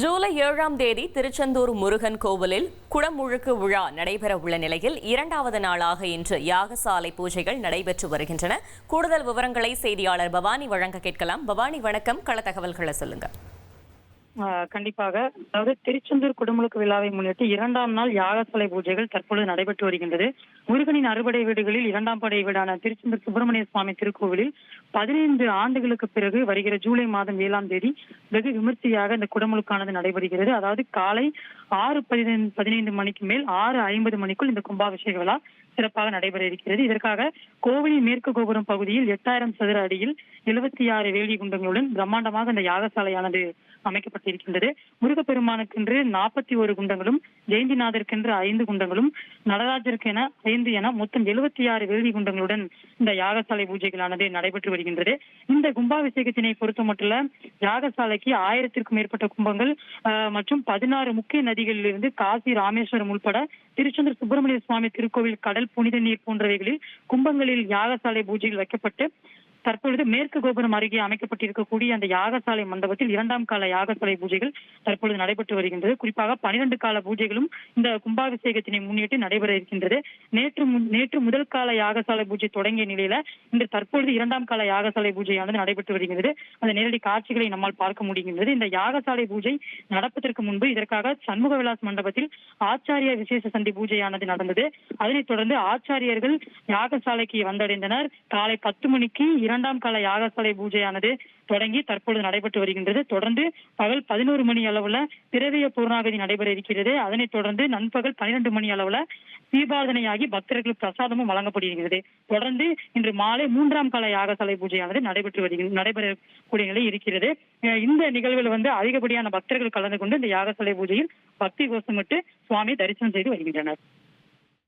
ஜூலை ஏழாம் தேதி திருச்செந்தூர் முருகன் கோவிலில் குடமுழுக்கு விழா நடைபெற உள்ள நிலையில் இரண்டாவது நாளாக இன்று யாகசாலை பூஜைகள் நடைபெற்று வருகின்றன. கூடுதல் விவரங்களை செய்தியாளர் பவானி வழங்க கேட்கலாம். பவானி வணக்கம். கள தகவல்களை சொல்லுங்க. கண்டிப்பாக. அதாவது திருச்செந்தூர் குடமுழுக்கு விழாவை முன்னிட்டு இரண்டாம் நாள் யாகசாலை பூஜைகள் தற்பொழுது நடைபெற்று வருகின்றது. முருகனின் அறுபடை வீடுகளில் இரண்டாம் படை வீடான திருச்செந்தூர் சுப்பிரமணிய சுவாமி திருக்கோவிலில் பதினைந்து ஆண்டுகளுக்கு பிறகு வருகிற ஜூலை மாதம் ஏழாம் தேதி வெகு விமர்சையாக இந்த குடமுழுக்கானது நடைபெறுகிறது. அதாவது காலை ஆறு பதினைந்து பதினைந்து மணிக்கு மேல் ஆறு ஐம்பது மணிக்குள் இந்த கும்பாபிஷேக விழா சிறப்பாக நடைபெற இருக்கிறது. இதற்காக கோவிலின் மேற்கு கோபுரம் பகுதியில் எட்டாயிரம் சதுர அடியில் எழுபத்தி ஆறு வேலி குண்டங்களுடன் பிரம்மாண்டமாக இந்த யாகசாலையானது இருக்கின்றது முருகப்பெருமானுக்கென்று நாற்பத்தி ஒரு குண்டங்களும் ஜெயந்திநாதருக்கென்று ஐந்து குண்டங்களும் நடராஜருக்கு என ஐந்து என மொத்தம் எழுபத்தி ஆறு வேள்வி குண்டங்களுடன் இந்த யாகசாலை பூஜைகளானது நடைபெற்று வருகின்றது. இந்த கும்பாபிஷேகத்தினை பொறுத்த மட்டும் யாகசாலைக்கு ஆயிரத்திற்கும் மேற்பட்ட கும்பங்கள் மற்றும் பதினாறு முக்கிய நதிகளிலிருந்து காசி ராமேஸ்வரம் உட்பட திருச்செந்தூர் சுப்பிரமணிய சுவாமி திருக்கோவில் கடல் புனித நீர் போன்றவைகளில் கும்பங்களில் யாகசாலை பூஜைகள் வைக்கப்பட்டு தற்பொழுது மேற்கு கோபுரம் அருகே அமைக்கப்பட்டிருக்கக்கூடிய அந்த யாகசாலை மண்டபத்தில் இரண்டாம் கால யாகசாலை பூஜைகள் தற்பொழுது நடைபெற்று வருகின்றது. குறிப்பாக பனிரெண்டு கால பூஜைகளும் இந்த கும்பாபிஷேகத்தினை முன்னிட்டு நடைபெற இருக்கின்றது. நேற்று நேற்று முதல் கால யாகசாலை பூஜை தொடங்கிய நிலையில இன்று தற்பொழுது இரண்டாம் கால யாகசாலை பூஜையானது நடைபெற்று வருகிறது அந்த நேரடி காட்சிகளை நம்மால் பார்க்க முடிகின்றது. இந்த யாகசாலை பூஜை நடப்பதற்கு முன்பு இதற்காக சண்முக விலாஸ் மண்டபத்தில் ஆச்சாரிய விசேஷ சந்தி பூஜையானது நடந்தது. அதனைத் தொடர்ந்து ஆச்சாரியர்கள் யாகசாலைக்கு வந்தடைந்தனர். காலை பத்து மணிக்கு இரண்டாம் கால யாகசாலை பூஜையானது தொடங்கி தற்பொழுது நடைபெற்று வருகின்றது. தொடர்ந்து பகல் பதினோரு மணி அளவுல திரவிய பூர்ணாகதி நடைபெற இருக்கிறது. அதனைத் தொடர்ந்து நண்பகல் பனிரெண்டு மணி அளவுல தீபாரதனையாகி பக்தர்களுக்கு பிரசாதமும் வழங்கப்படுகிறது தொடர்ந்து இன்று மாலை மூன்றாம் கால யாகசாலை பூஜையானது நடைபெற்று வருகிறது நடைபெறக்கூடிய நிலை இருக்கிறது. இந்த நிகழ்வில் வந்து அதிகப்படியான பக்தர்கள் கலந்து கொண்டு இந்த யாகசாலை பூஜையில் பக்தி கோஷமிட்டு சுவாமி தரிசனம் செய்து வருகின்றனர்.